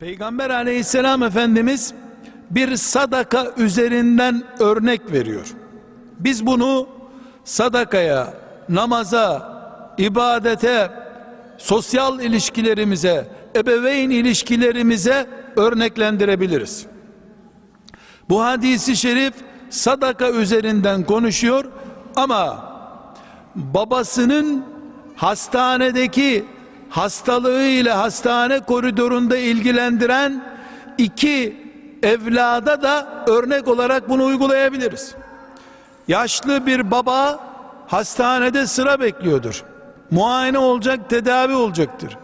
Peygamber aleyhisselam efendimiz bir sadaka üzerinden örnek veriyor. Biz bunu sadakaya, namaza, ibadete, sosyal ilişkilerimize, ebeveyn ilişkilerimize örneklendirebiliriz. Bu hadisi şerif sadaka üzerinden konuşuyor ama babasının hastanedeki hastalığıyla hastane koridorunda ilgilendiren iki evlada da örnek olarak bunu uygulayabiliriz. Yaşlı bir baba hastanede sıra bekliyordur. Muayene olacak, tedavi olacaktır.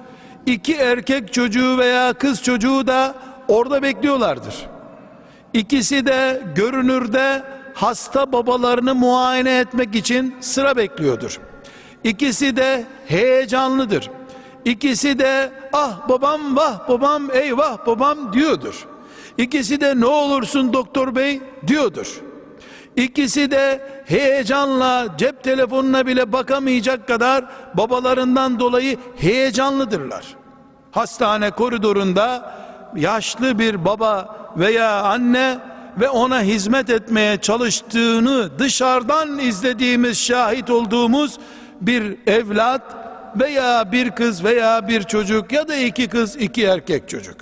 İki erkek çocuğu veya kız çocuğu da orada bekliyorlardır. İkisi de görünürde hasta babalarını muayene etmek için sıra bekliyordur. İkisi de heyecanlıdır. İkisi de ah babam vah babam eyvah babam diyordur. İkisi de ne olursun doktor bey diyordur. İkisi de heyecanla cep telefonuna bile bakamayacak kadar babalarından dolayı heyecanlıdırlar. Hastane koridorunda yaşlı bir baba veya anne ve ona hizmet etmeye çalıştığını dışarıdan izlediğimiz, şahit olduğumuz bir evlat veya bir kız veya bir çocuk ya da iki kız, iki erkek çocuk.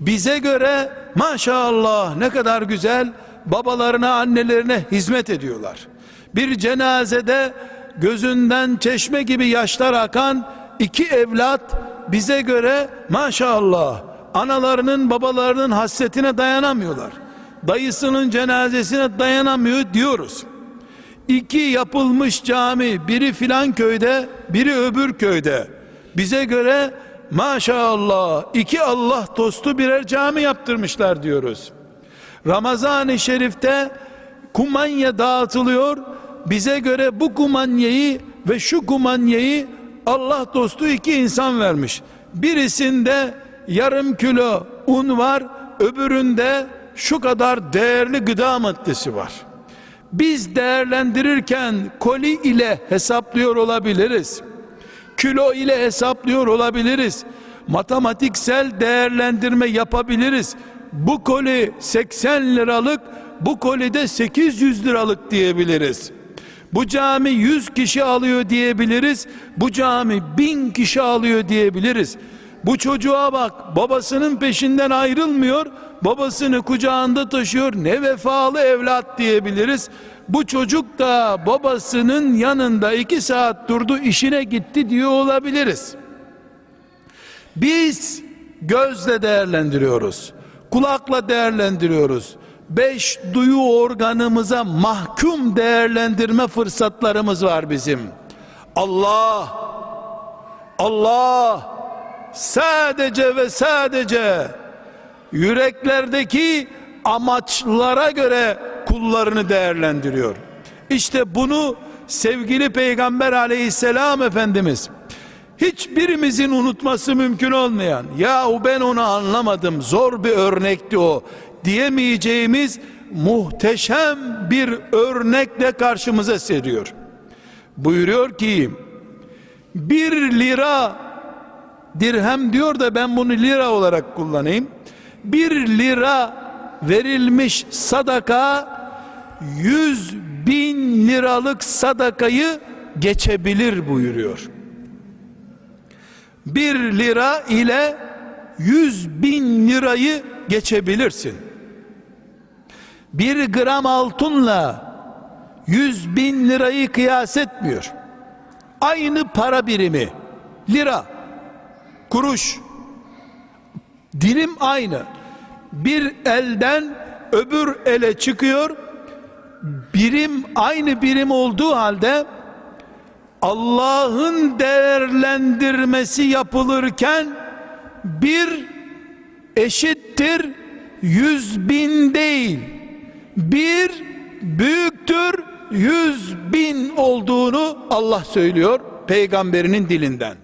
Bize göre maşallah ne kadar güzel babalarına, annelerine hizmet ediyorlar. Bir cenazede gözünden çeşme gibi yaşlar akan iki evlat bize göre maşallah analarının babalarının hasretine dayanamıyorlar. Dayısının cenazesine dayanamıyor diyoruz. İki yapılmış cami biri filan köyde biri öbür köyde bize göre maşallah iki Allah dostu birer cami yaptırmışlar diyoruz. Ramazan-ı Şerif'te kumanya dağıtılıyor. Bize göre bu kumanyayı ve şu kumanyayı Allah dostu iki insan vermiş. Birisinde yarım kilo un var, öbüründe şu kadar değerli gıda maddesi var. Biz değerlendirirken koli ile hesaplıyor olabiliriz. Kilo ile hesaplıyor olabiliriz. Matematiksel değerlendirme yapabiliriz. Bu koli 80 liralık, bu koli de 800 liralık diyebiliriz. Bu cami 100 kişi alıyor diyebiliriz. Bu cami 1000 kişi alıyor diyebiliriz. Bu çocuğa bak babasının peşinden ayrılmıyor. Babasını kucağında taşıyor. Ne vefalı evlat diyebiliriz. Bu çocuk da babasının yanında iki saat durdu işine gitti diyor olabiliriz. Biz gözle değerlendiriyoruz. Kulakla değerlendiriyoruz. Beş duyu organımıza mahkum değerlendirme fırsatlarımız var bizim. Allah Allah sadece ve sadece yüreklerdeki amaçlara göre kullarını değerlendiriyor. İşte bunu sevgili Peygamber aleyhisselam Efendimiz hiçbirimizin unutması mümkün olmayan yahu ben onu anlamadım zor bir örnekti o diyemeyeceğimiz muhteşem bir örnekle karşımıza seriyor. Buyuruyor ki bir lira dirhem diyor da ben bunu lira olarak kullanayım. Bir lira verilmiş sadaka yüz bin liralık sadakayı geçebilir buyuruyor. Bir lira ile yüz bin lirayı geçebilirsin. Bir gram altınla yüz bin lirayı kıyas etmiyor. Aynı para birimi lira kuruş dilim aynı. Bir elden öbür ele çıkıyor. Birim aynı birim olduğu halde Allah'ın değerlendirmesi yapılırken bir eşittir yüz bin değil. Bir büyüktür yüz bin olduğunu Allah söylüyor peygamberinin dilinden